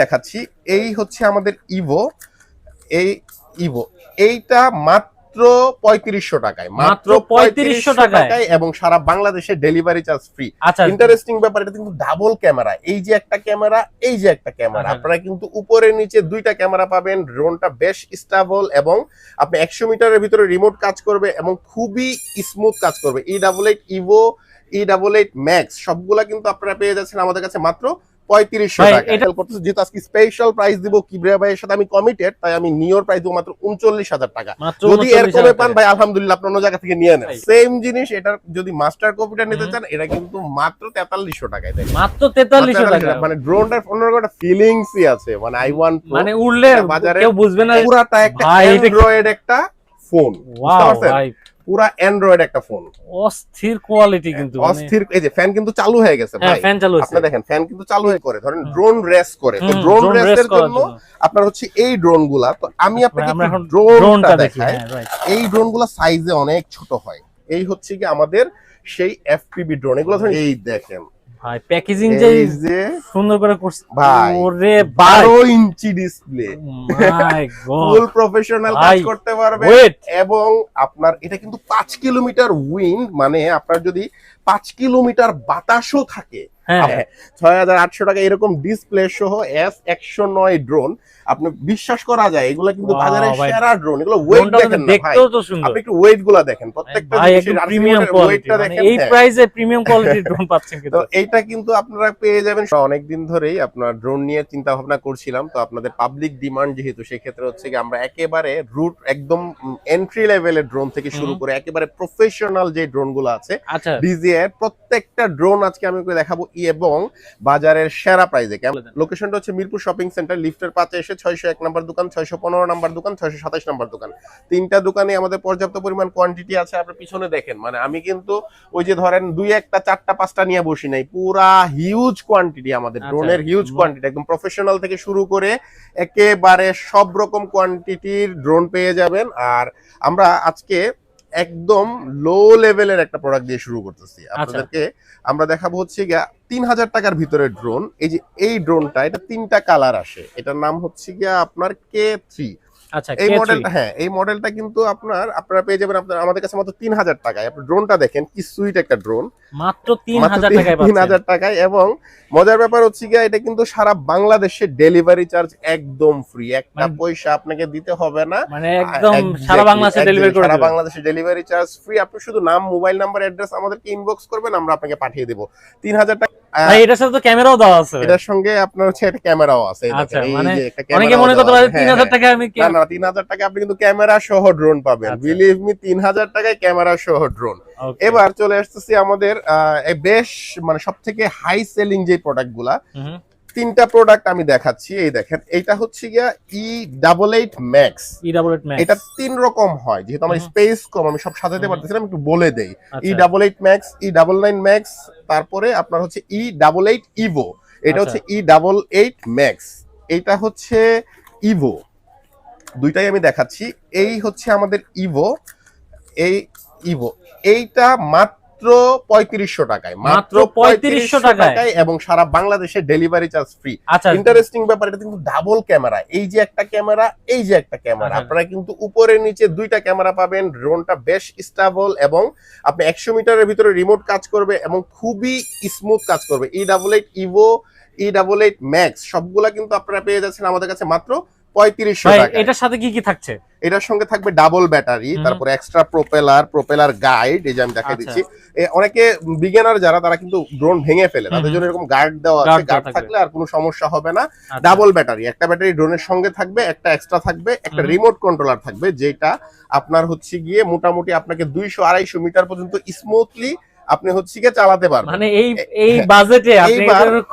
দেখাচ্ছি। এই হচ্ছে আমাদের ইভো এই ইভো এইটা মাত্র পঁয়ত্রিশশো টাকায়। মাত্র 3500 টাকায়? এবং সারা বাংলাদেশে ডেলিভারি চার্জ ফ্রি ইন্টারেস্টিং ব্যাপার এটা কিন্তু ডাবল ক্যামেরা এই যে একটা ক্যামেরা এই যে একটা ক্যামেরা। আপনারা কিন্তু উপরে নিচে দুইটা ক্যামেরা পাবেন। ড্রোনটা বেশ স্টেবল এবং আপনি একশো মিটারের ভিতরে রিমোট কাজ করবে এবং খুবই স্মুথ কাজ করবে। E double eight Evo E double eight max সবগুলা কিন্তু আপনারা পেয়ে যাচ্ছেন আমাদের কাছে মাত্র পঁয়ত্রিশশো টাকা। এটা- এটা করতেছে যেহেতু আজকে স্পেশাল প্রাইস দিব কিবরিয়া ভাইয়ের সাথে আমি কমিটেড তাই আমি নিয়োর প্রাইস দিব মাত্র উনচল্লিশ হাজার টাকা। যদি এর কমে পান ভাই আলহামদুলিল্লাহ আপনি অন্য জায়গা থেকে নিয়ে নেন। সেম জিনিস এটার যদি মাস্টার কপিটা নিতে চান এটা কিন্তু মাত্র তেতাল্লিশশো টাকায় দেয় মাত্র তেতাল্লিশশো টাকা। মানে ড্রোনটার অন্যরকম একটা ফিলিংসই আছে। মানে আই ওয়ান মানে উঠলে বাজারে কেউ বুঝবে না পুরাটা একটা অ্যান্ড্রয়েড একটা ফোন পুরা অ্যান্ড্রয়েড একটা ফোন অস্থির কোয়ালিটি কিন্তু মানে- অস্থির এই যে ফ্যান কিন্তু চালু হয়ে গেছে হ্যাঁ ভাই। ফ্যান চালু আপনি দেখেন ফ্যান কিন্তু চালু হয়ে করে ধরেন ড্রোন রেস করে। তো ড্রোন রেসের জন্য। আপনার হচ্ছে এই ড্রোনগুলা তো আমি আপনাকে আমরা ড্রোনটা দেখাই। হ্যাঁ এই ড্রোনগুলা সাইজে অনেক ছোট হয়। এই হচ্ছে কি আমাদের সেই এফপিবি ড্রোন এগুলো ধরেন এই দেখেন ভাই প্যাকেজিং যে সুন্দর করে করছে ভাই, ওরে ভাই। বারো ইঞ্চি ডিসপ্লে মাই ফুল প্রফেশনাল কাজ করতে পারবে এবং আপনার এটা কিন্তু পাঁচ কিলোমিটার উইন্ড মানে আপনার যদি পাঁচ কিলোমিটার বাতাসও থাকে হ্যাঁ। ছয় হাজার আটশো টাকা এরকম ডিসপ্লে সহ এস একশো নয় ড্রোন আপনি বিশ্বাস করা যায় এগুলো কিন্তু বাজারে সেরা ড্রোন এগুলো ওয়েট দেখেন না ভাই। দেখতেও তো সুন্দর। আপনি একটু ওয়েটগুলা দেখেন প্রত্যেকটা ভাই জিনিসের একদম RC প্রিমিয়াম ওয়েটটা দেখেন এই। প্রাইসে প্রিমিয়াম কোয়ালিটির ড্রোন পাচ্ছেন কিন্তু। এইটা কিন্তু আপনারা পেয়ে যাবেন। অনেকদিন ধরেই আপনার ড্রোন নিয়ে চিন্তা ভাবনা করছিলাম তো আপনাদের পাবলিক ডিমান্ড যেহেতু সেক্ষেত্রে হচ্ছে কি আমরা একেবারে রুট একদম এন্ট্রি লেভেলের ড্রোন থেকে শুরু করে একেবারে প্রফেশনাল যে ড্রোনগুলো আছে আচ্ছা। ডিজিআই প্রত্যেকটা ড্রোন আজকে আমি দেখাবো এবং বাজারের সেরা প্রাইজে। লোকেশনটা হচ্ছে মিরপুর শপিং সেন্টার লিফটের পাশে এসে ছয়শো এক নম্বর দোকান ছয়শো পনেরো নম্বর দোকান ছয়শো সাতাশ নম্বর দোকান। তিনটা দোকানে আমাদের পর্যাপ্ত পরিমাণ কোয়ান্টিটি আছে আপনি পিছনে দেখেন। মানে আমি কিন্তু ওই যে ধরেন দুই একটা চারটা পাঁচটা নিয়ে বসি নাই। পুরা হিউজ কোয়ান্টিটি আমাদের। ড্রোনের হিউজ কোয়ান্টিটি একদম প্রফেশনাল থেকে শুরু করে একেবারে সব রকম কোয়ান্টিটির ড্রোন পেয়ে যাবেন। আর আমরা আজকে একদম লো লেভেলের একটা প্রোডাক্ট দিয়ে শুরু করতেছি। আচ্ছা। আপনাদেরকে আমরা দেখাবো হচ্ছে গিয়া তিন হাজার টাকার ভিতরে ড্রোন এই যে এই ড্রোনটা এটা তিনটা কালার আসে। এটার নাম হচ্ছে গিয়া আপনার কে থ্রি এই K3 মডেলটা হ্যাঁ এই মডেলটা কিন্তু আপনার আপনারা পেয়ে যাবেন আপনার আমাদের কাছে মাত্র তিন হাজার টাকায়। আপনি ড্রোনটা দেখেন কি সুইট একটা ড্রোন মাত্র তিন হাজার টাকায় তিন হাজার টাকায় এবং মজার ব্যাপার হচ্ছে গিয়া এটা কিন্তু সারা বাংলাদেশে ডেলিভারি চার্জ একদম ফ্রি একটা মানে- পয়সা আপনাকে দিতে হবে না। মানে একদম সারা বাংলাদেশে ডেলিভারি করে সারা বাংলাদেশে ডেলিভারি চার্জ ফ্রি আপনি শুধু নাম মোবাইল নাম্বার অ্যাড্রেস আমাদেরকে ইনবক্স করবেন আমরা আপনাকে পাঠিয়ে দেবো। তিন হাজার টাকা ভাই এটার সাথে তো ক্যামেরাও দেওয়া আছে এটার সঙ্গে আপনার হচ্ছে একটা ক্যামেরাও আছে। আচ্ছা, মানে অনেকে করতে পারে আমি না না টাকা আপনি কিন্তু ক্যামেরা সহ ড্রোন পাবেন। আচ্ছা। বিলিভ মি তিন হাজার টাকায় ক্যামেরা সহ ড্রোন এবার চলে আসতেছি আমাদের বেশ মানে সব থেকে হাই সেলিং যে প্রোডাক্টগুলা হুম, তিনটা প্রোডাক্ট আমি দেখাচ্ছি এই দেখেন এইটা হচ্ছে গিয়া E double eight max E double eight max এটা তিন রকম হয় যেহেতু আমার স্পেস কম আমি সব সাজাতে হুম। পারতেছি না, আমি একটু বলে দেই। E double eight max E double nine max তারপরে আপনার হচ্ছে ই ডাবল এইট ইভো এটা। হচ্ছে ই ডাবল এইট ম্যাক্স এইটা হচ্ছে ইভো দুইটাই আমি দেখাচ্ছি। এই হচ্ছে আমাদের ইভো এই ইভো এইটা মাত্র পঁয়ত্রিশশো টাকায় মাত্র 3500 টাকায়? এবং সারা বাংলাদেশে ডেলিভারি চার্জ ফ্রি আচ্ছা। ইন্টারেস্টিং ব্যাপার এটা কিন্তু ডাবল ক্যামেরা এই যে একটা ক্যামেরা এই যে একটা ক্যামেরা আচ্ছা। আপনারা কিন্তু উপরে নিচে দুইটা ক্যামেরা পাবেন ড্রোনটা বেশ স্টেবল এবং আপনি একশো মিটারের ভিতরে রিমোট কাজ করবে এবং খুবই স্মুথ কাজ করবে। E double eight Evo E double eight max সবগুলা কিন্তু আপনারা পেয়ে যাচ্ছেন আমাদের কাছে মাত্র পঁয়ত্রিশশো ভাই টাকা এটার সাথে কি কি থাকছে? এটার সঙ্গে থাকবে ডাবল ব্যাটারি তারপরে এক্সট্রা প্রোপেলার প্রোপেলার গাইড এই যে আমি দেখাই আচ্ছা। দিচ্ছি। অনেকে বিগিনার যারা তারা কিন্তু ড্রোন ভেঙে ফেলে। তাদের জন্য এরকম গার্ড দেওয়া আছে। গার্ড থাকলে আর কোনো সমস্যা হবে না। আচ্ছা। ডাবল ব্যাটারি একটা ব্যাটারি ড্রোনের সঙ্গে থাকবে একটা এক্সট্রা থাকবে একটা রিমোট কন্ট্রোলার থাকবে যেটা আপনার হচ্ছে গিয়ে মোটামুটি আপনাকে দুইশো আড়াইশো মিটার পর্যন্ত স্মুথলি আপনি হচ্ছে গিয়ে চালাতে পারবেন। মানে এই এই বাজেটে আপনি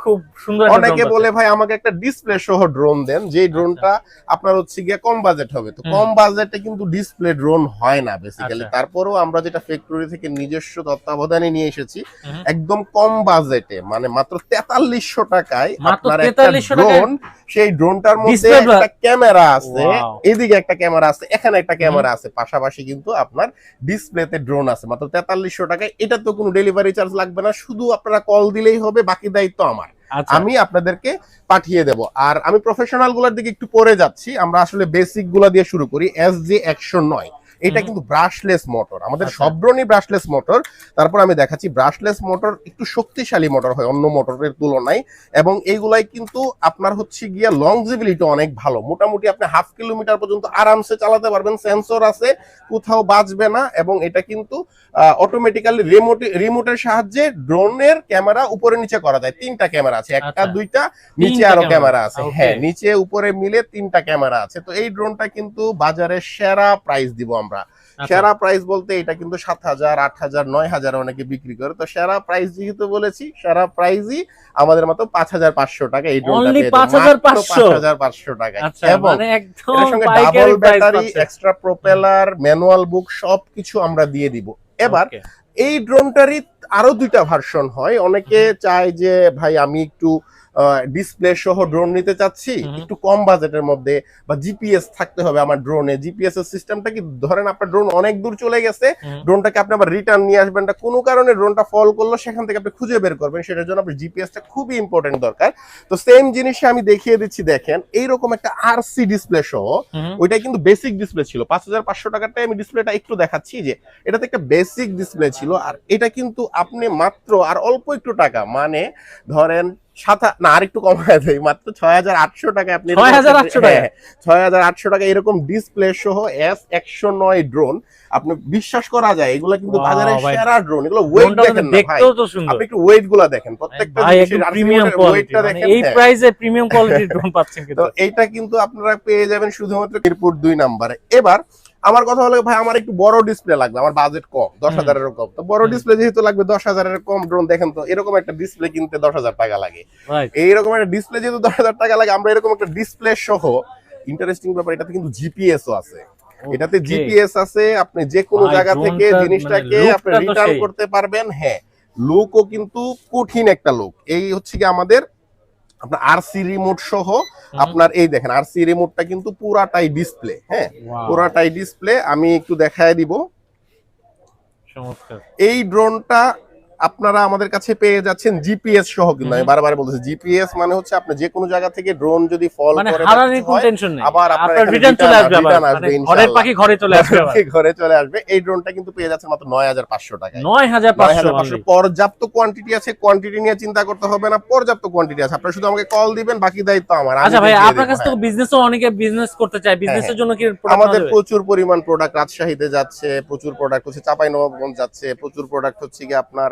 খুব সুন্দর অনেকে বলে ভাই আমাকে একটা ডিসপ্লে সহ ড্রোন দেন যে ড্রোনটা আপনার হচ্ছে গিয়ে কম বাজেট হবে। তো কম বাজেটে কিন্তু ডিসপ্লে ড্রোন হয় না বেসিক্যালি আচ্ছা। তারপরেও আমরা যেটা ফ্যাক্টরি থেকে নিজস্ব তত্ত্বাবধানে নিয়ে এসেছি একদম কম বাজেটে মানে মাত্র তেতাল্লিশশো টাকায় আপনার একটা ড্রোন সেই ড্রোনটার মধ্যে একটা ক্যামেরা আছে. এদিকে একটা ক্যামেরা আছে এখানে একটা ক্যামেরা আছে পাশাপাশি কিন্তু আপনার ডিসপ্লেতে ড্রোন আছে মাত্র তেতাল্লিশশো টাকায়। এটা তো কোনো ডেলিভারি চার্জ লাগবে না শুধু আপনারা কল দিলেই হবে বাকি দায়িত্ব আমার। আচ্ছা। আমি আপনাদেরকে পাঠিয়ে দেব। আর আমি প্রফেশনালগুলার দিকে একটু পরে যাচ্ছি আমরা আসলে বেসিকগুলা দিয়ে শুরু করি এস জি একশো নয়। এটা কিন্তু ব্রাশলেস মোটর আমাদের। সব ব্রাশলেস মোটর তারপর আমি দেখাচ্ছি ব্রাশলেস মোটর একটু শক্তিশালী মোটর হয় অন্য মোটরের তুলনায়। এবং এইগুলাই কিন্তু আপনার হচ্ছে গিয়া লংজিবিলিটি অনেক ভালো। মোটামুটি আপনি হাফ কিলোমিটার পর্যন্ত আরামসে চালাতে পারবেন। সেন্সর আছে কোথাও বাঁচবে না। এবং এটা কিন্তু অটোমেটিক্যালি রিমোট রিমোটের সাহায্যে ড্রোনের ক্যামেরা উপরে নিচে করা যায়। তিনটা ক্যামেরা আছে। একটা আচ্ছা। দুইটা নিচে আরও ক্যামেরা আছে। হ্যাঁ নিচে উপরে মিলে তিনটা ক্যামেরা আছে। তো এই ড্রোনটা কিন্তু বাজারে সেরা প্রাইস দিব আমরা। আচ্ছা। সেরা প্রাইস বলতে এটা কিন্তু সাত হাজার আট হাজার নয় হাজার অনেকে বিক্রি করে। তো সেরা প্রাইস যেহেতু বলেছি সেরা প্রাইসই আমাদের মতো পাঁচ হাজার পাঁচশো টাকা এই ড্রোনটা Only পেয়ে যাবেন। 5,500 মাত্র 5,500 টাকায়। আচ্ছা এবং মানে একদম এটার সঙ্গে double battery extra propeller manual book সবকিছু আমরা দিয়ে দিব। এবার এই ড্রোনটারই আরও দুইটা ভার্সন হয়। অনেকে চায় যে ভাই আমি একটু ডিসপ্লে সহ ড্রোন নিতে চাচ্ছি একটু কম বাজেটের মধ্যে বা জিপিএস থাকতে হবে আমার ড্রোনে জিপিএস এর সিস্টেমটা কি ধরেন আপনার ড্রোন অনেক দূর চলে গেছে ড্রোনটাকে আপনি আবার রিটার্ন নিয়ে আসবেন না। কোনো কারণে ড্রোনটা ফল করল সেখান থেকে আপনি খুঁজে বের করবেন। সেটার জন্য আপনার জিপিএসটা খুবই ইম্পর্টেন্ট দরকার। তো সেম জিনিসে আমি দেখিয়ে দিচ্ছি দেখেন এইরকম একটা আরসি ডিসপ্লে সহ ওইটা কিন্তু বেসিক ডিসপ্লে ছিল। পাঁচ হাজার পাঁচশো টাকারটাই আমি ডিসপ্লেটা একটু দেখাচ্ছি যে এটাতে একটা বেসিক ডিসপ্লে ছিল। আর এটা কিন্তু আপনি মাত্র আর অল্প একটু টাকা মানে ধরেন সাত না আর কমায় দেয় মাত্র ছয় হাজার আটশো টাকা আপনি 6,800 টাকা? হ্যাঁ, ছয় হাজার আটশো টাকা এরকম ডিসপ্লে সহ এস একশো নয় ড্রোন আপনি বিশ্বাস করা যায় এগুলো কিন্তু বাজারে সেরা ড্রোন এগুলো ওয়েট দেখেন দেখতেও তো সুন্দর। আপনি একটু ওয়েটগুলা দেখেন। প্রত্যেকটা প্রিমিয়াম মোটরের কোয়ালিটি weight টা দেখেন এই হ্যাঁ। প্রাইসে প্রিমিয়াম কোয়ালিটির ড্রোন পাচ্ছেন তো কিন্তু। এইটা কিন্তু আপনারা পেয়ে যাবেন শুধুমাত্র মিরপুর দুই নাম্বারে এবার আমার কথা হলো ভাই আমার একটু বড় ডিসপ্লে লাগবে আমার বাজেট কম দশ। হাজারের কম। তো বড় ডিসপ্লে যেহেতু লাগবে দশ হাজারের কম ড্রোন দেখেন তো এরকম একটা ডিসপ্লে কিনতে দশ হাজার টাকা লাগে। এইরকম একটা ডিসপ্লে যেহেতু দশ হাজার টাকা লাগে আমরা এরকম একটা ডিসপ্লে সহ ইন্টারেস্টিং ব্যাপার এটাতে কিন্তু জিপিএসও আছে। এটাতে জিপিএস আছে আপনি যে কোনো জায়গা থেকে জিনিসটাকে মানে আপনি রিটার্ন করতে পারবেন হ্যাঁ। লুকও কিন্তু কঠিন একটা লুক এই হচ্ছে কি আমাদের আপনার আরসি রিমোট সহ আপনার এই দেখেন আরসি রিমোটটা কিন্তু পুরাটাই ডিসপ্লে হ্যাঁ? পুরাটাই ডিসপ্লে আমি একটু দেখায় দিব। এই ড্রোনটা আপনারা আমাদের কাছে পেয়ে যাচ্ছেন জিপিএস সহ কিন্তু আমি বারবার বলতেছি জিপিএস মানে হচ্ছে আপনি যে কোনো জায়গা থেকে ড্রোন যদি ফল মানে করে হারানির কোনো টেনশন নেই। আবার আপনার রিটার্ন চলে আসবে আবার। মানে। ঘরের পাখি ঘরে চলে আসবে ঘরে চলে আসবে। এই ড্রোনটা কিন্তু পেয়ে যাচ্ছেন মাত্র নয় হাজার পাঁচশো টাকায়। নয় হাজার নয় পাঁচশো হাজার পাঁচশো। পর্যাপ্ত কোয়ান্টিটি আছে কোয়ান্টিটি নিয়ে চিন্তা করতে হবে না পর্যাপ্ত কোয়ান্টিটি আছে। আপনারা শুধু আমাকে কল দিবেন বাকি দায়িত্ব আমার। আচ্ছা ভাই আপনার কাছ হ্যাঁ। থেকে বিজনেসও অনেকে বিজনেস করতে চায়। বিজনেসের জন্য কি আমাদের প্রচুর পরিমাণ প্রোডাক্ট রাজশাহীতে যাচ্ছে প্রচুর প্রোডাক্ট হচ্ছে চাপাই নবাবগঞ্জ যাচ্ছে প্রচুর প্রোডাক্ট হচ্ছে কি আপনার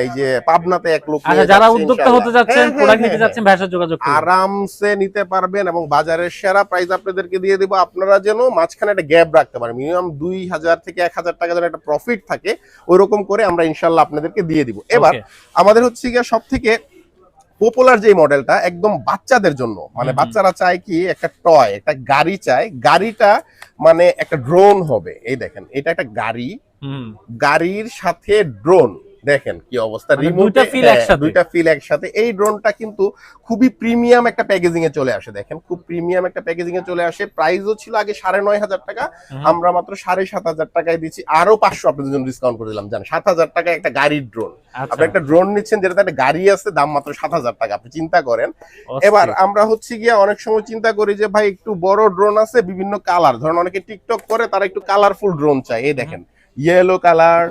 এই যে পাবনাতে এক লোক আচ্ছা যারা উদ্যোক্তা হতে যাচ্ছেন হ্যাঁ, প্রোডাক্ট হ্যাঁ, নিতে হ্যাঁ, যাচ্ছেন ভাষার যোগাযোগ আরামসে নিতে পারবেন এবং বাজারের সেরা প্রাইস আপনাদেরকে দিয়ে দিব। আপনারা যেন মাঝখানে একটা গ্যাপ রাখতে পারেন। মিনিমাম দুই হাজার থেকে এক হাজার টাকা যেন একটা প্রফিট থাকে ওইরকম করে আমরা ইনশাল্লাহ আপনাদেরকে দিয়ে দিব। এবার আমাদের হচ্ছে গিয়ে সব থেকে পপুলার যে মডেলটা একদম বাচ্চাদের জন্য। মানে বাচ্চারা চায় কি একটা টয় একটা গাড়ি চায়। গাড়িটা মানে একটা ড্রোন হবে। এই দেখেন এটা একটা গাড়ি। গাড়ির সাথে ড্রোন দেখেন কি অবস্থা। মানে দুইটা feel একসাথে। দুইটা ফিল একসাথে। এই ড্রোনটা কিন্তু খুবই প্রিমিয়াম একটা প্যাকেজিং এ চলে আসে দেখেন। খুব প্রিমিয়াম একটা প্যাকেজিং এ চলে আসে। প্রাইসও ছিল আগে সাড়ে নয় হাজার টাকা। আমরা মাত্র সাড়ে সাত হাজার টাকায় দিচ্ছি। আরও পাঁচশো আপনাদের জন্য ডিসকাউন্ট করে দিলাম জান সাত হাজার টাকায় একটা গাড়ির ড্রোন আচ্ছা, আপনি একটা ড্রোন নিচ্ছেন যেটাতে একটা গাড়ি আছে দাম মাত্র সাত হাজার টাকা। আপনি চিন্তা করেন। এবার আমরা হচ্ছে গিয়ে অনেক সময় চিন্তা করি যে ভাই একটু বড় ড্রোন আছে বিভিন্ন কালার ধরেন অনেকে টিকটক করে তারা একটু কালারফুল ড্রোন চায়। এই দেখেন ইয়েলো কালার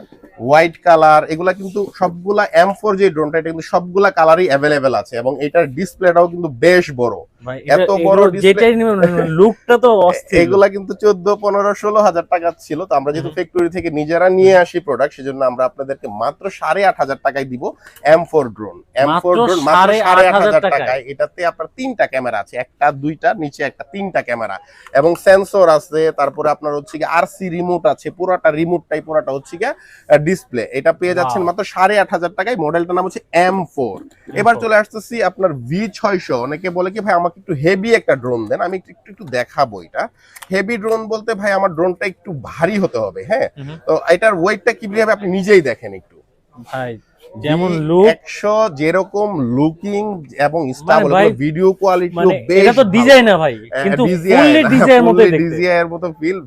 হোয়াইট কালার এগুলা কিন্তু সবগুলা এম ফোর যে ড্রোনটা এটা কিন্তু সবগুলা কালারই অ্যাভেলেবেল আছে এবং এটার ডিসপ্লেটাও কিন্তু বেশ বড়। এত বড় যেটাই লুকটা তো অস্থির। এগুলা কিন্তু চোদ্দ পনেরো ষোলো হাজার টাকা ছিল। তো আমরা যেহেতু ফ্যাক্টরি থেকে নিজেরা নিয়ে আসি প্রোডাক্ট সেজন্য আমরা আপনাদেরকে মাত্র সাড়ে আট হাজার টাকায় দিব এম ড্রোন এম ড্রোন মাত্র সাড়ে সাড়ে আট আট হাজার হাজার টাকায়। টাকায়। এটাতে আপনার তিনটা ক্যামেরা আছে একটা দুইটা নিচে একটা তিনটা ক্যামেরা এবং সেন্সর আছে তারপরে আপনার হচ্ছে কি আরসি রিমোট আছে পুরাটা রিমোটটাই পুরাটা হচ্ছে কি ডিসপ্লে এটা পেয়ে যাচ্ছেন মাত্র সাড়ে আট হাজার টাকায়। মডেলটার নাম হচ্ছে এম ফোর এবার চলে আসতেছি আপনার ভি ছয়শো। অনেকে বলে কি ভাই আমাকে একটু হেভি একটা ড্রোন দেন আমি একটু একটু একটু দেখাবো এটা। হেভি ড্রোন বলতে ভাই আমার ড্রোনটা একটু ভারী হতে হবে হ্যাঁ? তো এটার ওয়েটটা কি হবে আপনি নিজেই দেখেন একটু? ভাই যেমন look। একশো যেরকম লুকিং এবং স্টাবল মানে ভিডিও কোয়ালিটি মানে এটা তো ডিজাইন না ভাই কিন্তু ফুললি ডিজাইনের মতো দেখতে। ডিজিআই এর মতো ফিল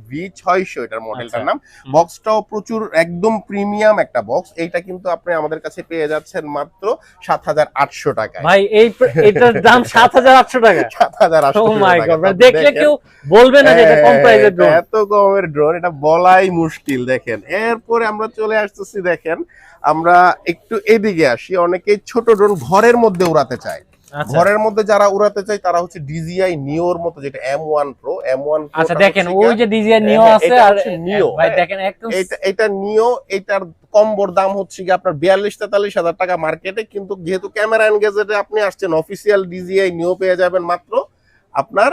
এটার মডেলটার আচ্ছা। নাম। বক্সটাও প্রচুর একদম প্রিমিয়াম একটা বক্স এইটা কিন্তু আপনি আমাদের কাছে পেয়ে যাচ্ছেন মাত্র সাত হাজার আটশো টাকায়। ভাই এই এটার দাম সাত হাজার আটশো টাকা। সাত হাজার ও আটশো মাই গড দেখলে কেউ বলবে না যে এটা কম প্রাইসের ড্রোন হ্যাঁ, এত কমের ড্রোন এটা বলাই মুশকিল দেখেন। এরপরে আমরা চলে আসতেছি দেখেন আমরা একটু এদিকে আসি। অনেকেই ছোট ড্রোন ঘরের মধ্যে উড়াতে চায়। আচ্ছা। ঘরের মধ্যে যারা উড়াতে চায় তারা হচ্ছে ডিজিআই নিওর মতো যেটা M one pro M one আচ্ছা দেখেন ওই যে ডিজাইন নিও হ্যাঁ, আছে এটা আর ভাই হ্যাঁ। দেখেন একদম এটা এটা নিও এটার কম্বোর দাম হচ্ছে কি আপনার বিয়াল্লিশ তেতাল্লিশ হাজার টাকা মার্কেটে কিন্তু যেহেতু ক্যামেরা এনগেজেটে আপনি আসছেন অফিসিয়াল ডিজিআই নিও পেয়ে যাবেন মাত্র আপনার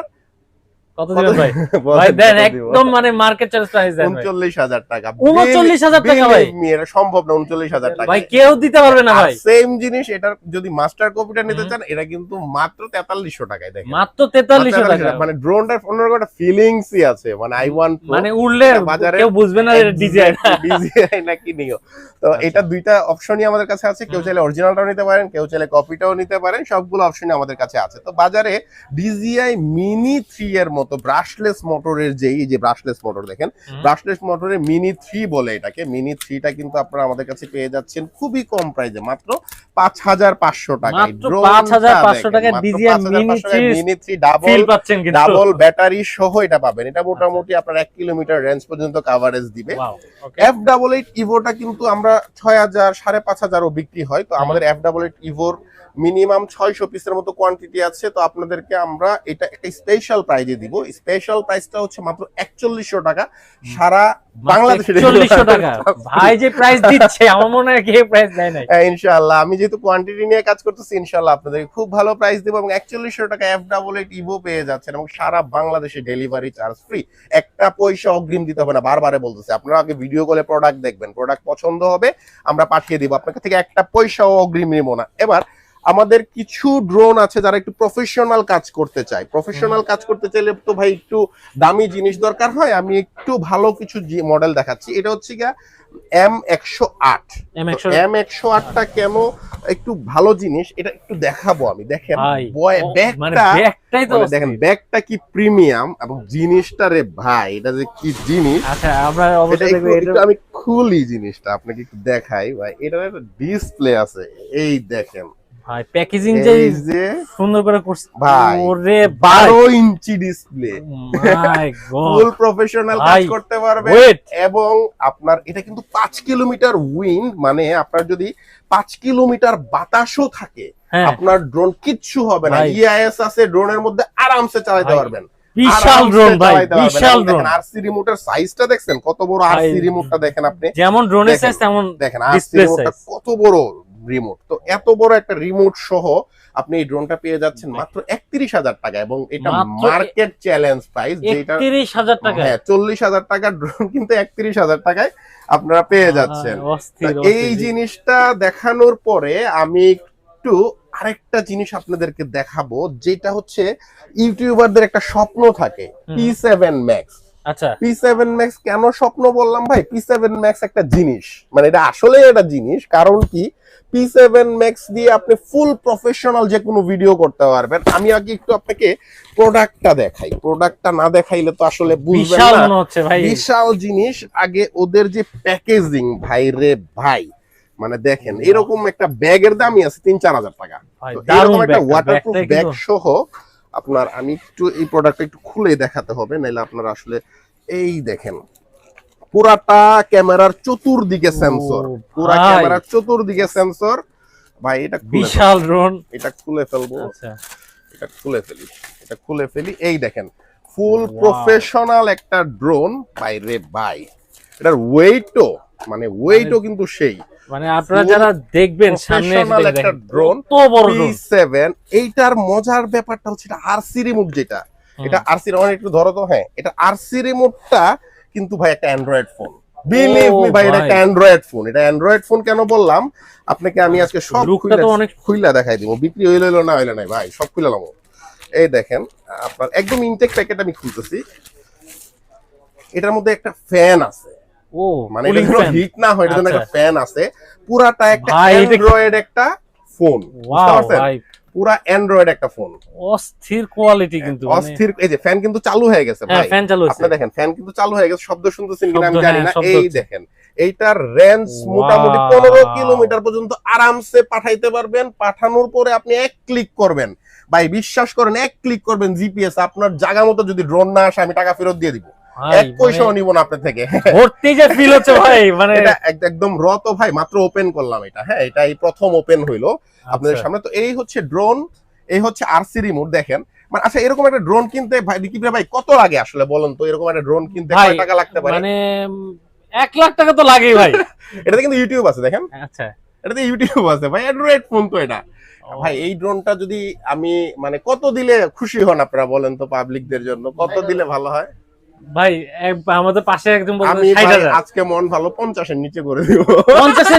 কত দিবেন ভাই? ভাই দেন একদম মানে মার্কেট চ্যালেঞ্জ প্রাইস দেন ভাই। উনচল্লিশ হাজার টাকা। 39,000 টাকা ভাই? এটা সম্ভব না উনচল্লিশ হাজার টাকা। ভাই কেউ দিতে পারবে না ভাই। সেম জিনিস এটার যদি মাস্টার কপিটা নিতে চান এটা কিন্তু মাত্র তেতাল্লিশশো টাকায় দেখেন। মাত্র তেতাল্লিশশো টাকা। মানে ড্রোনটার অন্যরকম একটা ফিলিংসই আছে। মানে আই ওয়ান মানে উড়লে বাজারে কেউ বুঝবে না এটা ডিজাইন ডিজিআই নাকি নিও। তো আচ্ছা। এটা দুইটা অপশনই আমাদের কাছে আছে। কেউ হুম। চাইলে অরিজিনালটাও নিতে পারেন কেউ চাইলে কপিটাও নিতে পারেন। সবগুলো অপশনই আমাদের কাছে আছে। তো বাজারে ডিজিআই মিনি থ্রি এর মতো ব্রাশলেস মোটরের যেই যে ব্রাশলেস মোটর দেখেন ব্রাশলেস মোটরের মিনি থ্রি বলে এটাকে। মিনি থ্রিটা কিন্তু আপনারা আমাদের কাছে পেয়ে যাচ্ছেন খুবই কম প্রাইসে মাত্র পাঁচ হাজার পাঁচশো টাকায়। মাত্র 5,500 টাকায় DJI Mini 3 mini three double double battery সহ এটা পাবেন। এটা মোটামুটি আপনার এক কিলোমিটার রেঞ্জ পর্যন্ত কাভারেজ দিবে। এফ ডাবল এইট ইভোটা কিন্তু আমরা ছয় হাজার সাড়ে পাঁচ হাজারও বিক্রি হয়। তো আমাদের এফ ডাবল এইট ইভোর মিনিমাম ছয়শো পিসের মতো কোয়ান্টিটি আছে তো আপনাদেরকে আমরা এটা একটা স্পেশাল প্রাইজে দিব। স্পেশাল প্রাইসটা হচ্ছে মাত্র একচল্লিশশো টাকা। সারা বাংলাদেশে ভাই যে প্রাইস দিচ্ছে আমার মনে হয় কে প্রাইস দেয় নাই। ইনশাআল্লাহ। আমি যেহেতু কোয়ান্টিটি নিয়ে কাজ করতেছি ইনশাআল্লাহ আপনাদের খুব ভালো প্রাইস দেবো এবং একচল্লিশশো টাকা এফ ডাবল এইট ইভো পেয়ে যাচ্ছেন এবং সারা বাংলাদেশে ডেলিভারি চার্জ ফ্রি একটা পয়সা অগ্রিম দিতে হবে না বারবারে বলতেছে। আপনারা আগে ভিডিও কলে প্রোডাক্ট দেখবেন। প্রোডাক্ট পছন্দ হবে আমরা পাঠিয়ে দিব। আপনাকে থেকে একটা পয়সাও অগ্রিম নিব না। এবার আমাদের কিছু ড্রোন আছে যারা একটু প্রফেশনাল কাজ করতে চায়। প্রফেশনাল কাজ করতে চাইলে তো ভাই একটু দামি জিনিস দরকার হয়। আমি একটু ভালো কিছু মডেল দেখাচ্ছি। এটা হচ্ছে গিয়া এম একশো আট। এম একশো আটটা কেন একটু ভালো জিনিস এটা একটু দেখাবো আমি। দেখেন মানে মানে দেখেন। ব্যাগটা কি প্রিমিয়াম এবং জিনিসটা রে ভাই এটা যে কি জিনিস? আচ্ছা আমি খুলি জিনিসটা আপনাকে একটু দেখাই ভাই। এটার একটা ডিসপ্লে আছে। এই দেখেন। ভাই প্যাকেজিং যে সুন্দর করে করছে ভাই, ওরে ভাই। বারো ইঞ্চি ডিসপ্লে মাই ফুল প্রফেশনাল কাজ করতে পারবে। এবং আপনার এটা কিন্তু পাঁচ কিলোমিটার উইন্ড মানে আপনার যদি পাঁচ কিলোমিটার বাতাসও থাকে হ্যাঁ। আপনার ড্রোন কিচ্ছু হবে না। ইআইএস আছে ড্রোনের মধ্যে আরামসে চালাতে পারবেন। বিশাল ড্রোন ভাই বিশাল ড্রোন আরসি রিমোটের সাইজটা দেখছেন? কত বড় আরসি। রিমোটটা দেখেন আপনি? যেমন ড্রোনের। সাইজ তেমন দেখেন আরসি রিমোটটা কত বড় রিমোট তো এত বড় একটা রিমোট সহ আপনি এই ড্রোনটা পেয়ে যাচ্ছেন মাত্র একত্রিশ হাজার টাকা এবং এটা মার্কেট চ্যালেঞ্জ প্রাইস যেটা একত্রিশ হাজার টাকা। হ্যাঁ চল্লিশ হাজার টাকার ড্রোন কিন্তু একত্রিশ হাজার টাকায় আপনারা পেয়ে যাচ্ছেন। এই জিনিসটা দেখানোর পরে আমি একটু আরেকটা জিনিস আপনাদেরকে দেখাবো যেটা হচ্ছে ইউটিউবারদের একটা স্বপ্ন থাকে। পি সেভেন ম্যাক্স আচ্ছা। পি সেভেন ম্যাক্স কেন স্বপ্ন বললাম ভাই? পি সেভেন ম্যাক্স একটা জিনিস। মানে এটা আসলে একটা জিনিস কারণ কি? পি সেভেন ম্যাক্স দিয়ে আপনি ফুল প্রফেশনাল যে কোনো ভিডিও করতে পারবেন। আমি আগে একটু আপনাকে প্রোডাক্টটা দেখাই। প্রোডাক্টটা না দেখাইলে তো আসলে বুঝবেন বিশাল না মনে হচ্ছে ভাই। বিশাল জিনিস। আগে ওদের যে প্যাকেজিং ভাই রে ভাই। মানে দেখেন এরকম একটা ব্যাগের দামই আছে তিন চার হাজার টাকা। এরকম একটা ওয়াটারপ্রুফ ব্যাগ সহ আপনার আমি একটু এই প্রোডাক্টটা একটু খুলে দেখাতে হবে নাহলে আপনারা আসলে এই দেখেন। পুরাটা ক্যামেরার চতুর্দিকে সেন্সর পুরা ক্যামেরার চতুর্দিকে সেন্সর ভাই এটা বিশাল ড্রোন এটা খুলে ফেলব। আচ্ছা। এটা খুলে ফেলি। এটা খুলে ফেলি। এই দেখেন ফুল প্রফেশনাল একটা ড্রোন ভাই রে ভাই। এটার ওয়েটও মানে ওয়েটও কিন্তু সেই। মানে আপনারা যারা দেখবেন সামনে একটা দেখবেন, drone, বড় ড্রোন এইটার মজার ব্যাপারটা হচ্ছে এটা আরসি রিমোট যেটা। এটা আরসি রিমোট একটু ধরো তো হ্যাঁ এটা আরসি রিমোটটা কিন্তু ভাই একটা অ্যান্ড্রয়েড ফোন বিলিভ মি ভাই এটা একটা অ্যান্ড্রয়েড ফোন এটা অ্যান্ড্রয়েড ফোন কেন বললাম? আপনাকে আমি আজকে সব তো অনেক খুইলা দেখাই দিব। বিক্রি হইল হইল না হইল নাই ভাই সব খুলে খুইলাম এই দেখেন আপনার একদম ইনটেক প্যাকেট আমি খুলতেছি। এটার মধ্যে একটা ফ্যান আছে। ও মানে এটা হিট না হয় এটা আচ্ছা। একটা ফ্যান আছে। পুরাটা একটা অ্যান্ড্রয়েড একটা ফোন বুঝতে পারছেন? পুরা অ্যান্ড্রয়েড একটা ফোন অস্থির কোয়ালিটি কিন্তু মানে- অস্থির এই যে ফ্যান কিন্তু চালু হয়ে গেছে হ্যাঁ ভাই। ফ্যান চালু আপনি দেখেন ফ্যান কিন্তু চালু হয়ে গেছে শব্দ শুনতেছেন কিনা আমি জানি হ্যাঁ, না। এই দেখেন এইটার রেঞ্জ মোটামুটি পনেরো কিলোমিটার পর্যন্ত আরামসে পাঠাইতে পারবেন। পাঠানোর পরে আপনি এক ক্লিক করবেন। ভাই বিশ্বাস করেন এক ক্লিক করবেন জিপিএস আপনার জায়গা মতো যদি ড্রোন না আসে আমি টাকা ফেরত দিয়ে দিব। এক পয়সাও মানে নিব না আপনার থেকে। ভর্তি যে ফিল হচ্ছে ভাই মানে এটা একদম র তো ভাই মাত্র ওপেন করলাম এটা হ্যাঁ এটা এই প্রথম ওপেন হইল আপনাদের আচ্ছা। সামনে। তো এই হচ্ছে ড্রোন এই হচ্ছে আরসি রিমোট দেখেন। মানে আচ্ছা এরকম একটা ড্রোন কিনতে ভাই কত লাগে আসলে বলেন তো? এরকম একটা ড্রোন কিনতে কয় টাকা লাগতে পারে? মানে উম, এক লাখ টাকা তো লাগেই ভাই। এটাতে কিন্তু ইউটিউব আছে দেখেন। আচ্ছা। এটাতে ইউটিউব আছে ভাই অ্যান্ড্রয়েড ফোন তো এটা। ভাই এই ড্রোনটা যদি আমি মানে কত দিলে খুশি হন আপনারা বলেন তো পাবলিকদের জন্য? কত দিলে ভালো হয়? ভাই আমাদের পাশে একজন বলছে আজকে মন ভালো পঞ্চাশের নিচে করে দিব।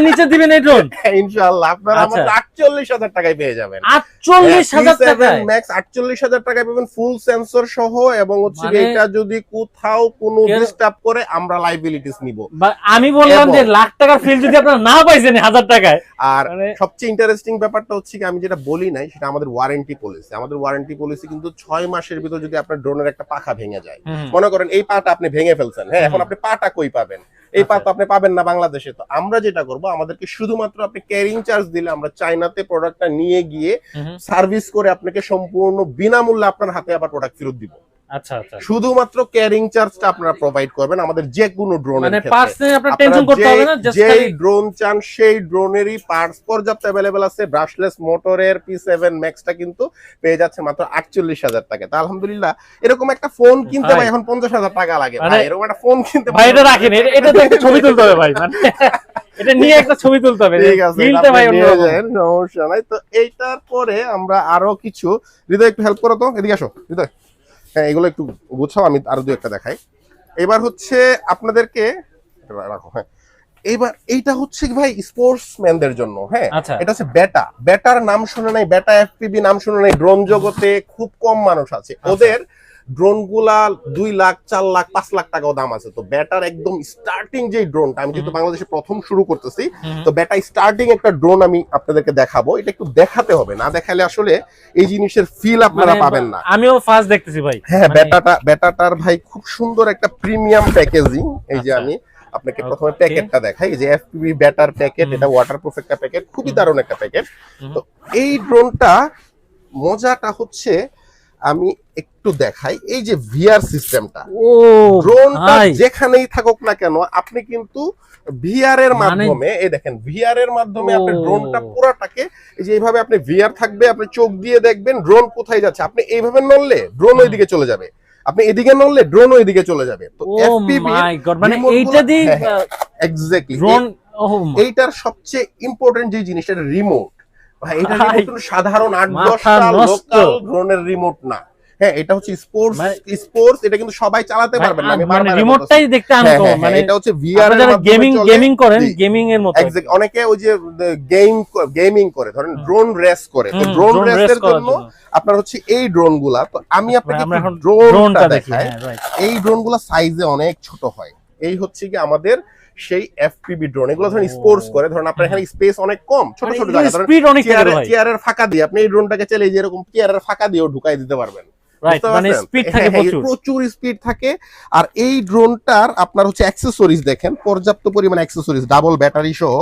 নিচে দিবেন এই ড্রোন ইনশাআল্লাহ আপনারা আচ্ছা। আমাদের আটচল্লিশ হাজার টাকায় পেয়ে যাবেন। আটচল্লিশ হাজার টাকায়? ম্যাক্স আটচল্লিশ হাজার টাকায় পাবেন ফুল সেন্সর সহ এবং হচ্ছে মানে- এটা যদি কোথাও কোনো ডিস্টার্ব করে আমরা লাইবিলিটিস নিব। আমি বললাম যে লাখ টাকার ফিল যদি আপনারা না পাইছেন হাজার টাকায় আর মানে- সবচেয়ে ইন্টারেস্টিং ব্যাপারটা হচ্ছে কি আমি যেটা বলি নাই সেটা আমাদের ওয়ারেন্টি পলিসি আমাদের ওয়ারেন্টি পলিসি কিন্তু ছয় মাসের ভিতর যদি আপনার ড্রোনের একটা পাখা ভেঙে যায় মনে করেন এই পাটা আপনি ভেঙে ফেলছেন। হ্যাঁ এখন। আপনি পাটা কই পাবেন? এই পা আচ্ছা। তো আপনি পাবেন না বাংলাদেশে তো। আমরা যেটা করব আমাদেরকে শুধুমাত্র আপনি ক্যারিং চার্জ দিলে আমরা চাইনাতে প্রোডাক্টটা নিয়ে গিয়ে সার্ভিস করে আপনাকে সম্পূর্ণ বিনামূল্যে আপনার হাতে আবার প্রোডাক্ট ফেরত দিব। আচ্ছা আচ্ছা। শুধুমাত্র ক্যারিং চার্জটা আপনারা প্রোভাইড করবেন আমাদের যে কোনো মানে নিয়ে আপনারা টেনশন করতে যেই- হবে না যেই ড্রোন চান সেই ড্রোনেরই পার্টস পর্যাপ্ত অ্যাভেলেবেল আছে। ব্রাশলেস মোটরের পি সেভেন ম্যাক্সটা কিন্তু পেয়ে যাচ্ছে মাত্র আটচল্লিশ হাজার টাকা। তা আলহামদুলিল্লাহ এরকম একটা ফোন কিনতে ভাই। এখন পঞ্চাশ হাজার টাকা লাগে। মানে- ভাই এরকম একটা ফোন কিনতে ভাই এটা রাখেন এটা- তো একটা ছবি তুলতে হবে ভাই মানে এটা নিয়ে একটা ছবি তুলতে হবে ঠিক আছে ভাই সমস্যা নাই। তো এইটার পরে আমরা আরও কিছু হৃদয় একটু হেল্প করো তো এদিকে আসো হৃদয়। হ্যাঁ এগুলো একটু গুছাও আমি আরও দু একটা দেখাই। এবার হচ্ছে আপনাদেরকে রাখো হ্যাঁ। এবার এইটা হচ্ছে কি ভাই স্পোর্টসম্যানদের জন্য হ্যাঁ। আচ্ছা। এটা হচ্ছে বেটা বেটার নাম শুনে নাই বেটা এফপিবি নাম শুনে নাই ড্রোন জগতে খুব কম মানুষ আছে। আচ্ছা। ওদের ড্রোনগুলা দুই লাখ চার লাখ পাঁচ লাখ টাকাও দাম আছে। তো বেটার একদম স্টার্টিং যে ড্রোনটা আমি যেহেতু বাংলাদেশে প্রথম শুরু করতেছি। তো বেটা স্টার্টিং একটা ড্রোন আমি আপনাদেরকে দেখাবো। এটা একটু দেখাতে হবে না দেখালে আসলে এই জিনিসের ফিল আপনারা মানে পাবেন না। আমিও ফার্স্ট দেখতেছি ভাই। হ্যাঁ মানে- বেটাটা বেটাটার ভাই খুব সুন্দর একটা প্রিমিয়াম প্যাকেজিং এই যে আচ্ছা। আমি আপনাকে প্রথমে প্যাকেটটা দেখাই। যে এফপিভি ব্যাটার প্যাকেট। এটা ওয়াটারপ্রুফ একটা প্যাকেট খুবই। দারুণ একটা প্যাকেট তো এই ড্রোনটা মজাটা হচ্ছে আমি একটু দেখাই এই যে ভিআর সিস্টেমটা ও ড্রোনটা যেখানেই থাকুক না কেন আপনি কিন্তু ভিআর এর মানে- মাধ্যমে এই দেখেন ভিআর এর মাধ্যমে আপনি ড্রোনটা পুরাটাকে এই যে এইভাবে আপনি ভিআর থাকবে আপনি চোখ দিয়ে দেখবেন ড্রোন কোথায় যাচ্ছে। আপনি এইভাবে নড়লে ড্রোন হুম। ওইদিকে চলে যাবে। আপনি এদিকে নড়লে ড্রোন ওইদিকে চলে যাবে। তো এফপিভি মাই গড মানে এইটা দিয়ে হ্যাঁ, হ্যাঁ, এক্স্যাক্টলি ড্রোন এইটার সবচেয়ে ইম্পর্টেন্ট যে জিনিসটা রিমোট ভাই এটা সাধারণ আট দশটা। লোকাল ড্রোনের রিমোট না। হ্যাঁ এটা হচ্ছে স্পোর্টস মানে- স্পোর্টস এটা কিন্তু সবাই চালাতে পারবেন না মানে রিমোটটাই দেখতে হ্যাঁ, আনকমন হ্যাঁ, মানে হ্যাঁ, এটা হচ্ছে ভিআর যারা গেমিং গেমিং করেন গেমিং এর মতো। অনেকে ওই যে গেম গেমিং করে ধরেন ড্রোন রেস করে। তো ড্রোন রেসের জন্য। আপনার হচ্ছে এই ড্রোনগুলা তো আমি আপনাকে এখন ড্রোনটা দেখাই। হ্যাঁ এই ড্রোনগুলা সাইজে অনেক ছোট হয়। এই হচ্ছে কি আমাদের সেই এফপিবি ড্রোন এগুলো ধরেন। স্পোর্টস করে। ধরেন আপনার এখানে স্পেস অনেক কম ছোট ছোট জায়গা। ধরেন চেয়ারের ফাঁকা দিয়ে আপনি এই ড্রোনটাকে চাইলে এই যে এরকম চেয়ারের ফাঁকা দিয়েও ঢুকাই দিতে পারবেন। মানে? স্পিড হ্যাঁ, থাকে হ্যাঁ, প্রচুর। প্রচুর স্পিড থাকে। আর এই ড্রোনটার আপনার হচ্ছে অ্যাক্সেসরিজ দেখেন পর্যাপ্ত পরিমাণ অ্যাক্সেসরিজ ডাবল ব্যাটারি সহ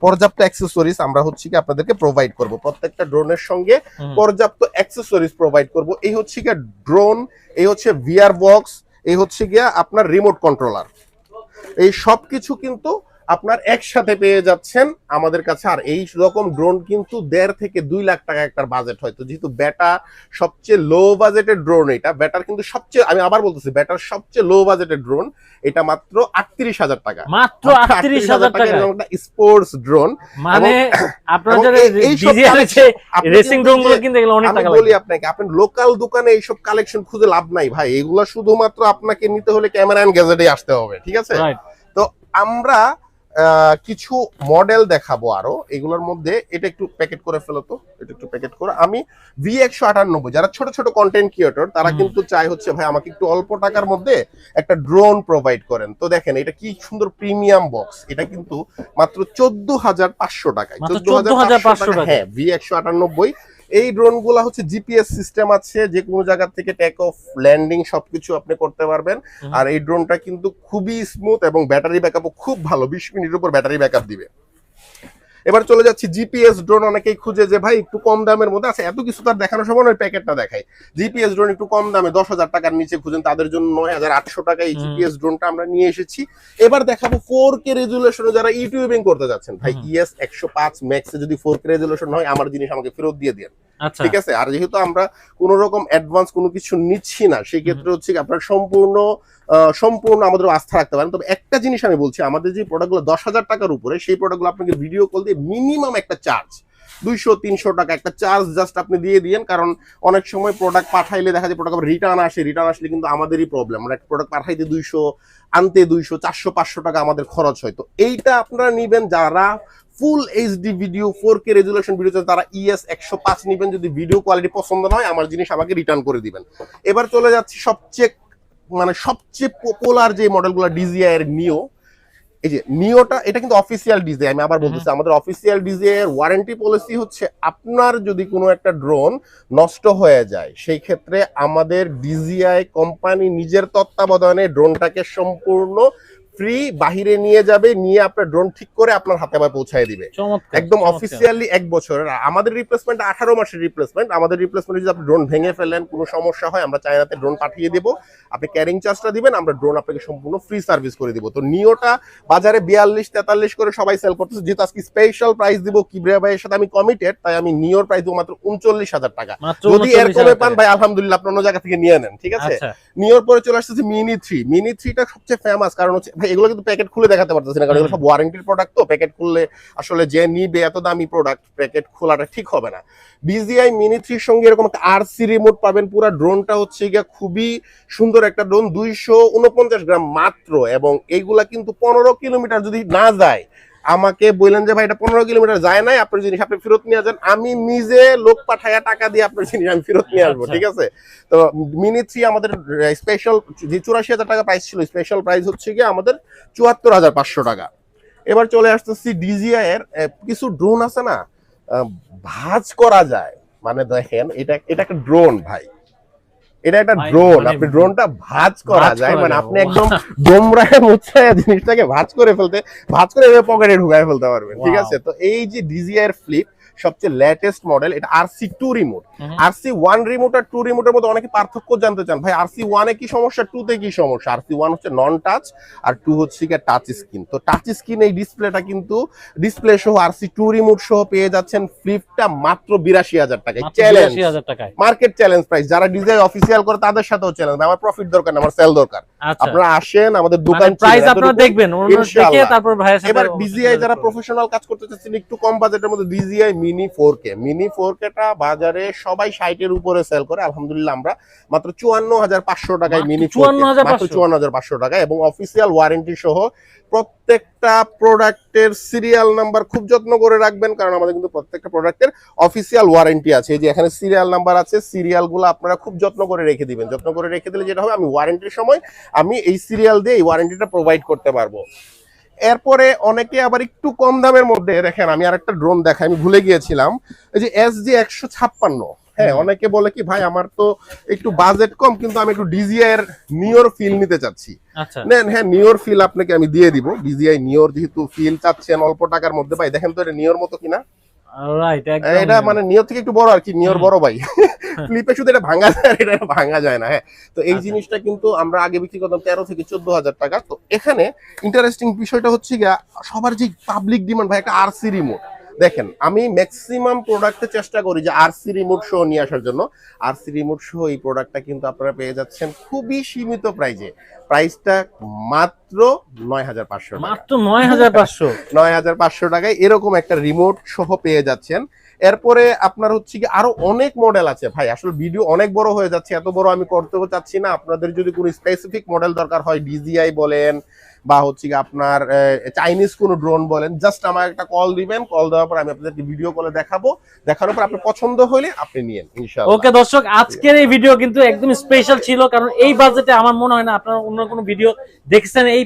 পর্যাপ্ত অ্যাক্সেসরিজ আমরা হচ্ছে কি আপনাদেরকে প্রোভাইড করব। প্রত্যেকটা ড্রোনের সঙ্গে পর্যাপ্ত অ্যাক্সেসরিজ প্রোভাইড করব। এই হচ্ছে গিয়া ড্রোন এই হচ্ছে ভিআর বক্স এই হচ্ছে গিয়া আপনার রিমোট কন্ট্রোলার এই সব কিছু কিন্তু আপনার একসাথে পেয়ে যাচ্ছেন আমাদের কাছে। আর এই রকম ড্রোন কিন্তু দেড় থেকে দুই লাখ টাকা একটা বাজেট হয়। তো যেহেতু বেটা সবচেয়ে লো বাজেটের ড্রোন এটা বেটার কিন্তু সবচেয়ে আমি আবার বলতেছি বেটার সবচেয়ে লো বাজেটের ড্রোন এটা মাত্র আটত্রিশ হাজার টাকা। মাত্র আটত্রিশ হাজার টাকা স্পোর্টস ড্রোন মানে আপনার রেসিং ড্রোনগুলো কিনতে গেলে অনেক টাকা বলি আপনাকে আপনি লোকাল দোকানে এইসব কালেকশন খুঁজে লাভ নাই ভাই। এগুলো শুধুমাত্র আপনাকে নিতে হলে ক্যামেরা এন্ড গ্যাজেটে আসতে হবে ঠিক আছে? তো আমরা কিছু মডেল দেখাবো আরও। এগুলোর মধ্যে এটা একটু প্যাকেট করে ফেলো তো। এটা একটু প্যাকেট করে। আমি ভি একশো আটানব্বই যারা ছোট ছোট কন্টেন্ট ক্রিয়েটর তারা কিন্তু চাই হচ্ছে ভাই আমাকে একটু অল্প টাকার মধ্যে একটা ড্রোন প্রোভাইড করেন। তো দেখেন এটা কি সুন্দর প্রিমিয়াম বক্স এটা কিন্তু মাত্র চোদ্দ হাজার পাঁচশো টাকায়। মাত্র 14,500 14,500 টাকা। হ্যাঁ ভি একশো আটানব্বই এই ড্রোনগুলা হচ্ছে জিপিএস সিস্টেম আছে যে কোনো জায়গা থেকে টেক অফ ল্যান্ডিং সবকিছু আপনি করতে পারবেন। আর এই ড্রোনটা কিন্তু খুবই স্মুথ এবং ব্যাটারি ব্যাকআপও খুব ভালো বিশ মিনিটের উপর ব্যাটারি ব্যাকআপ দিবে। এবার চলে যাচ্ছি জিপিএস ড্রোন অনেকেই খুঁজে যে ভাই একটু কম দামের মধ্যে? আছে এত কিছু তার দেখানো সময় ওই প্যাকেটটা দেখায় জিপিএস ড্রোন একটু কম দামে দশ হাজার টাকার নিচে খুঁজেন তাদের জন্য নয় হাজার আটশো টাকা এই জিপিএস ড্রোনটা আমরা নিয়ে এসেছি। এবার দেখাবো ফোর কে রেজুলেশনে যারা ইউটিউবিং করতে যাচ্ছেন ভাই। ইএস একশো পাঁচ ম্যাক্সে যদি ফোর কে রেজুলেশন হয় আমার জিনিস আমাকে ফেরত দিয়ে দেন আচ্ছা ঠিক আছে? আর যেহেতু আমরা কোন রকম অ্যাডভান্স কোনো কিছু নিচ্ছি না সেই ক্ষেত্রে হচ্ছে কি আপনার সম্পূর্ণ আহ, সম্পূর্ণ আমাদের আস্থা রাখতে পারেন। তবে একটা জিনিস আমি বলছি আমাদের যে প্রোডাক্টগুলো দশ হাজার টাকার উপরে সেই প্রোডাক্টগুলো আপনাকে ভিডিও কল দিয়ে মিনিমাম একটা চার্জ দুইশো, তিনশো টাকা। একটা চার্জ জাস্ট আপনি দিয়ে দিয়েন, কারণ অনেক সময় প্রোডাক্ট পাঠাইলে দেখা যায় প্রোডাক্ট রিটার্ন আসে রিটার্ন আসলে কিন্তু আমাদেরই প্রবলেম আমরা একটা প্রোডাক্ট পাঠাইতে দুইশো, আনতে দুইশো, চারশো, পাঁচশো টাকা আমাদের খরচ হয়। তো এইটা আপনারা নিবেন, যারা full HD video four K resolution video তারা E ইএস একশো পাঁচ নিবেন। যদি ভিডিও কোয়ালিটি পছন্দ না হয়, আমার জিনিস আমাকে রিটার্ন করে দিবেন। এবার চলে যাচ্ছি সবচেয়ে মানে সবচেয়ে পপুলার যে মডেলগুলো ডিজিআই এর নিও এই যে নিওটা এটা কিন্তু অফিসিয়াল ডিজে আমি আবার বলতেছি আমাদের অফিসিয়াল ডিজে এর ওয়ারেন্টি পলিসি হচ্ছে আপনার যদি কোনো একটা ড্রোন নষ্ট হয়ে যায় সেই ক্ষেত্রে আমাদের ডিজিআই কোম্পানি নিজের তত্ত্বাবধানে ড্রোনটাকে সম্পূর্ণ ফ্রি বাহিরে নিয়ে যাবে নিয়ে আপনার ড্রোন ঠিক করে আপনার হাতে আবার পৌঁছায় দিবে। একদম অফিসিয়ালি এক বছরের। আমাদের রিপ্লেসমেন্ট আঠারো মাসের রিপ্লেসমেন্ট আমাদের রিপ্লেসমেন্ট যদি আপনি ড্রোন ভেঙে ফেলেন কোনো সমস্যা হয় আমরা চায়নাতে ড্রোন পাঠিয়ে দেবো। আপনি ক্যারিং চার্জটা দিবেন আমরা ড্রোন আপনাকে সম্পূর্ণ ফ্রি সার্ভিস করে দিব। তো নিওটা বাজারে বিয়াল্লিশ তেতাল্লিশ করে সবাই সেল করতেছে। যেহেতু আজকে স্পেশাল প্রাইস দিব কিবরিয়া ভাইয়ের সাথে আমি কমিটেড তাই আমি নিওর প্রাইস দিব মাত্র উনচল্লিশ হাজার টাকা। যদি এর কমে পান ভাই আলহামদুলিল্লাহ আপনি অন্য জায়গা থেকে নিয়ে নেন ঠিক আছে? আচ্ছা। নিওর পরে চলে আসতেছে মিনি থ্রি মিনি থ্রিটা সবচেয়ে ফেমাস কারণ হচ্ছে এগুলো কিন্তু প্যাকেট খুলে দেখাতে পারতেছি না কারণ এগুলো সব ওয়ারেন্টির প্রোডাক্ট তো প্যাকেট খুললে আসলে যে নিবে এত দামি প্রোডাক্ট প্যাকেট খোলাটা ঠিক হবে না। বিজিআই মিনি থ্রির সঙ্গে এরকম একটা আরসি রিমোট পাবেন পুরো ড্রোনটা হচ্ছে গিয়া খুবই সুন্দর একটা ড্রোন দুইশো উনপঞ্চাশ গ্রাম মাত্র এবং এইগুলা কিন্তু পনেরো কিলোমিটার যদি না যায় আমাকে বললেন যে ভাই এটা পনেরো কিলোমিটার যায় নাই আপনার জিনিস আপনি ফেরত নিয়ে যান। আমি নিজে লোক পাঠাইয়া টাকা দিয়ে আপনার জিনিস আমি ফেরত নিয়ে আসব আচ্ছা। ঠিক আছে? তো মিনি থ্রি আমাদের স্পেশাল যে চুরাশি হাজার টাকা প্রাইস ছিল স্পেশাল প্রাইস হচ্ছে গিয়ে আমাদের চুয়াত্তর হাজার পাঁচশো টাকা। এবার চলে আসতেছি ডিজিআই এর কিছু ড্রোন আছে না ভাজ করা যায়। মানে দেখেন এটা এটা একটা ড্রোন ভাই। এটা একটা ড্রোন মানে আপনি ড্রোনটা ভাজ করা যায় মানে আপনি একদম ডোমরায় মুছায় জিনিসটাকে ভাঁজ করে ফেলতে ভাজ করে পকেটে ঢুকায় ফেলতে পারবেন ঠিক আছে? তো এই যে ডিজিআই এর ফ্লিপ সবচেয়ে লেটেস্ট মডেল এটা RC two remote. RC one remote আর টু রিমোটের মধ্যে অনেকে পার্থক্য জানতে চান। ভাই আরসি ওয়ানে কি সমস্যা টু তে কি সমস্যা? আরসি ওয়ান হচ্ছে নন টাচ আর টু হচ্ছে কি টাচ স্ক্রিন তো টাচ স্ক্রিন এই ডিসপ্লেটা কিন্তু ডিসপ্লে সহ আরসি টু রিমোট সহ পেয়ে যাচ্ছেন ফ্লিপটা মাত্র বিরাশি হাজার টাকায়। চ্যালেঞ্জ টাকায়। মার্কেট চ্যালেঞ্জ প্রাইস যারা ডিজাই অফিসিয়াল করে তাদের সাথেও চ্যালেঞ্জ আমার প্রফিট দরকার না আমার সেল দরকার। আচ্ছা। আপনারা আসেন আমাদের দোকান প্রাইস আপনারা দেখবেন দেখে তারপর ভাইয়ের সাথে এবার বিজিআই যারা প্রফেশনাল কাজ করতে চাচ্ছেন একটু কম বাজেটের মধ্যে DJI mini four K mini four কেটা বাজারে সবাই ষাটের উপরে সেল করে আলহামদুলিল্লাহ আমরা মাত্র চুয়ান্ন হাজার পাঁচশো টাকায় মিনি 54,500 মাত্র চুয়ান্ন হাজার পাঁচশো। টাকা এবং অফিসিয়াল ওয়ারেন্টি সহ প্রত্যেকটা প্রোডাক্টের সিরিয়াল নাম্বার খুব যত্ন করে রাখবেন কারণ আমাদের কিন্তু প্রত্যেকটা প্রোডাক্টের অফিসিয়াল ওয়ারেন্টি আছে। এই যে এখানে সিরিয়াল নাম্বার আছে সিরিয়ালগুলো আপনারা খুব যত্ন করে রেখে দিবেন। যত্ন করে রেখে দিলে যেটা হবে আমি ওয়ারেন্টির সময় আমি এই সিরিয়াল দিয়ে এই ওয়ারেন্টিটা প্রোভাইড করতে পারব। এরপরে অনেকে আবার একটু কম দামের মধ্যে দেখেন আমি আর একটা ড্রোন দেখাই আমি ভুলে গিয়েছিলাম। এই যে এস জি একশো ছাপ্পান্ন হ্যাঁ অনেকে বলে কি ভাই আমার তো একটু বাজেট কম কিন্তু আমি একটু ডিজিআই এর নিওর ফিল নিতে চাচ্ছি। আচ্ছা। নেন হ্যাঁ নিওর ফিল আপনাকে আমি দিয়ে দিব। ডিজিআই নিওর যেহেতু ফিল চাচ্ছেন অল্প টাকার মধ্যে ভাই দেখেন তো এটা নিওর মতো কিনা? রাইট এটা মানে নিওর থেকে একটু বড় আর কি নিওর হুম। বড় ভাই। ফ্লিপে শুধু এটা ভাঙা যায় এটা ভাঙা যায় না হ্যাঁ। তো এই আচ্ছা। জিনিসটা কিন্তু আমরা আগে বিক্রি করতাম তেরো থেকে চোদ্দ হাজার টাকা। তো এখানে ইন্টারেস্টিং বিষয়টা হচ্ছে গিয়া সবার যে পাবলিক ডিমান্ড ভাই একটা আরসি রিমোট দেখেন আমি ম্যাক্সিমাম প্রোডাক্টে চেষ্টা করি যে আরসি রিমোট সহ নিয়ে আসার জন্য। আরসি রিমোট সহ এই প্রোডাক্টটা কিন্তু আপনারা পেয়ে যাচ্ছেন খুবই সীমিত প্রাইজে প্রাইসটা মাত্র নয় হাজার পাঁচশো মাত্র নয় হাজার পাঁচশো? নয় হাজার পাঁচশো টাকায় এরকম একটা রিমোট সহ পেয়ে যাচ্ছেন। এরপরে আপনার হচ্ছে কি আরও অনেক মডেল আছে। ভাই আসলে ভিডিও অনেক বড় হয়ে যাচ্ছে এত বড় আমি করতেও চাচ্ছি না। আপনাদের যদি কোনো স্পেসিফিক মডেল দরকার হয় ডিজিআই বলেন বা হচ্ছে আপনার চাইনিজ কোনো ড্রোন বলেন জাস্ট আমার একটা কল দিবেন কল দেওয়ার পর আমি আপনাদেরকে ভিডিও কলে দেখাবো। দেখানোর পর আপনার পছন্দ হলে আপনি নিয়েন ইনশাআল্লাহ। ওকে দর্শক আজকের এই ভিডিও কিন্তু একদম স্পেশাল ছিল কারণ এই বাজেটে আমার মনে হয় না আপনারা অন্য কোনো ভিডিও দেখছেন। এই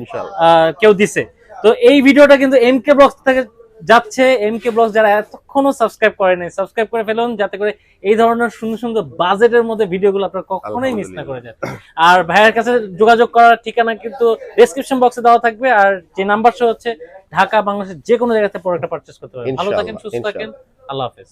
ইনশাআল্লাহ। কেউ দিছে। তো এই ভিডিওটা কিন্তু এম কে ব্লগস থেকে যাচ্ছে। এম কে ব্লগস যারা এতক্ষণও সাবস্ক্রাইব করেনি সাবস্ক্রাইব করে ফেলুন যাতে করে এই ধরনের সুন্দর সুন্দর বাজেটের মধ্যে ভিডিওগুলো আপনারা কখনোই মিস না করে যান। আর ভাইয়ের কাছে যোগাযোগ করার ঠিকানা কিন্তু ডেসক্রিপশন বক্সে দেওয়া থাকবে। আর যে নাম্বার শো হচ্ছে ঢাকা বাংলাদেশের যে কোনো জায়গাতে প্রোডাক্টটা পারচেস করতে পারবেন। ভালো থাকেন সুস্থ থাকেন। আল্লাহ হাফেজ।